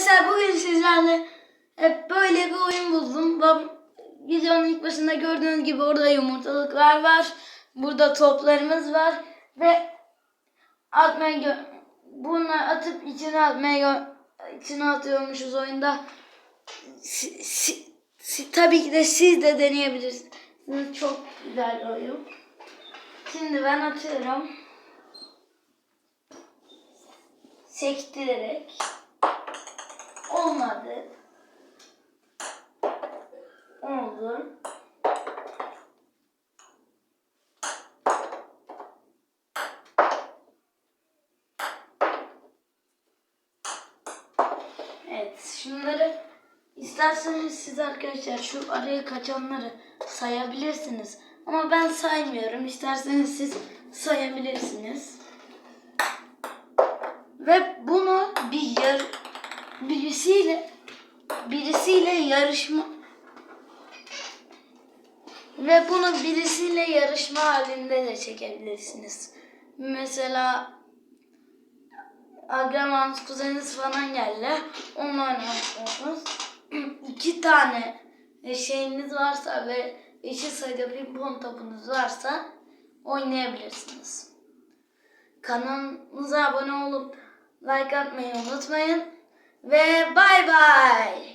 Arkadaşlar bugün sizlerle hep böyle bir oyun buldum. Videonun ilk başında gördüğünüz gibi orada yumurtalıklar var. Burada toplarımız var ve atmaya bunları atıp içine atmaya içine atıyormuşuz oyunda. Si- si- si- tabii ki de siz de deneyebilirsiniz. Çok güzel oyun. Şimdi ben atıyorum. Sektirerek. Olmadı. Oldu. Evet, şunları isterseniz siz arkadaşlar şu araya kaçanları sayabilirsiniz. Ama ben saymıyorum. İsterseniz siz sayabilirsiniz. Ve bunu bir yar birisiyle birisiyle yarışma ve bunu birisiyle yarışma halinde de çekebilirsiniz. Mesela akrabanız, kuzeniniz falan geldi. Onunla oynuyorsunuz. İki tane şeyiniz varsa ve eşit sayıda pimpon topunuz varsa oynayabilirsiniz. Kanalımıza abone olup like atmayı unutmayın. Ve bay bay.